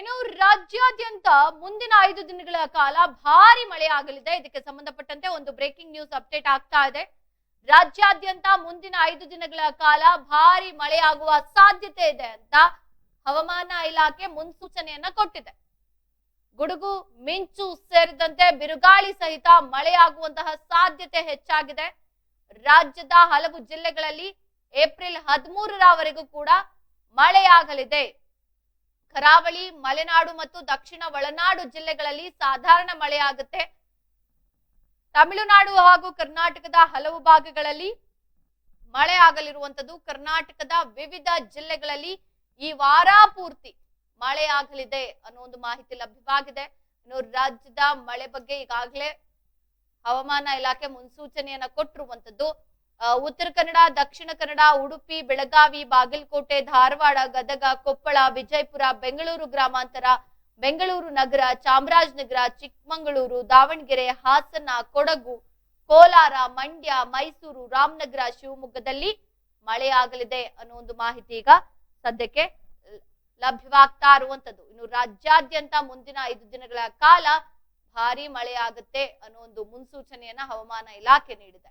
ಇನ್ನು ರಾಜ್ಯಾದ್ಯಂತ ಮುಂದಿನ ಐದು ದಿನಗಳ ಕಾಲ ಭಾರಿ ಮಳೆ ಆಗಲಿದೆ. ಇದಕ್ಕೆ ಸಂಬಂಧಪಟ್ಟಂತೆ ಒಂದು ಬ್ರೇಕಿಂಗ್ ನ್ಯೂಸ್ ಅಪ್ಡೇಟ್ ಆಗ್ತಾ ಇದೆ. ರಾಜ್ಯಾದ್ಯಂತ ಮುಂದಿನ ಐದು ದಿನಗಳ ಕಾಲ ಭಾರಿ ಮಳೆಯಾಗುವ ಸಾಧ್ಯತೆ ಇದೆ ಅಂತ ಹವಾಮಾನ ಇಲಾಖೆ ಮುನ್ಸೂಚನೆಯನ್ನ ಕೊಟ್ಟಿದೆ. ಗುಡುಗು, ಮಿಂಚು ಸೇರಿದಂತೆ ಬಿರುಗಾಳಿ ಸಹಿತ ಮಳೆಯಾಗುವಂತಹ ಸಾಧ್ಯತೆ ಹೆಚ್ಚಾಗಿದೆ. ರಾಜ್ಯದ ಹಲವು ಜಿಲ್ಲೆಗಳಲ್ಲಿ ಏಪ್ರಿಲ್ ಹದಿಮೂರರವರೆಗೂ ಕೂಡ ಮಳೆಯಾಗಲಿದೆ. ಕರಾವಳಿ, ಮಲೆನಾಡು ಮತ್ತು ದಕ್ಷಿಣ ಒಳನಾಡು ಜಿಲ್ಲೆಗಳಲ್ಲಿ ಸಾಧಾರಣ ಮಳೆಯಾಗುತ್ತೆ. ತಮಿಳುನಾಡು ಹಾಗೂ ಕರ್ನಾಟಕದ ಹಲವು ಭಾಗಗಳಲ್ಲಿ ಮಳೆ ಆಗಲಿರುವಂತದ್ದು ಕರ್ನಾಟಕದ ವಿವಿಧ ಜಿಲ್ಲೆಗಳಲ್ಲಿ ಈ ವಾರ ಪೂರ್ತಿ ಮಳೆ ಆಗಲಿದೆ ಅನ್ನೋ ಒಂದು ಮಾಹಿತಿ ಲಭ್ಯವಾಗಿದೆ. ಇನ್ನು ರಾಜ್ಯದ ಮಳೆ ಬಗ್ಗೆ ಈಗಾಗಲೇ ಹವಾಮಾನ ಇಲಾಖೆ ಮುನ್ಸೂಚನೆಯನ್ನ ಕೊಟ್ಟಿರುವಂತದ್ದು ಉತ್ತರ ಕನ್ನಡ, ದಕ್ಷಿಣ ಕನ್ನಡ, ಉಡುಪಿ, ಬೆಳಗಾವಿ, ಬಾಗಲಕೋಟೆ, ಧಾರವಾಡ, ಗದಗ, ಕೊಪ್ಪಳ, ವಿಜಯಪುರ, ಬೆಂಗಳೂರು ಗ್ರಾಮಾಂತರ, ಬೆಂಗಳೂರು ನಗರ, ಚಾಮರಾಜನಗರ, ಚಿಕ್ಕಮಗಳೂರು, ದಾವಣಗೆರೆ, ಹಾಸನ, ಕೊಡಗು, ಕೋಲಾರ, ಮಂಡ್ಯ, ಮೈಸೂರು, ರಾಮನಗರ, ಶಿವಮೊಗ್ಗದಲ್ಲಿ ಮಳೆಯಾಗಲಿದೆ ಅನ್ನೋ ಒಂದು ಮಾಹಿತಿ ಈಗ ಸದ್ಯಕ್ಕೆ ಲಭ್ಯವಾಗ್ತಾ ಇರುವಂತದ್ದು. ಇನ್ನು ರಾಜ್ಯಾದ್ಯಂತ ಮುಂದಿನ ಐದು ದಿನಗಳ ಕಾಲ ಭಾರಿ ಮಳೆಯಾಗುತ್ತೆ ಅನ್ನೋ ಒಂದು ಮುನ್ಸೂಚನೆಯನ್ನ ಹವಾಮಾನ ಇಲಾಖೆ ನೀಡಿದೆ.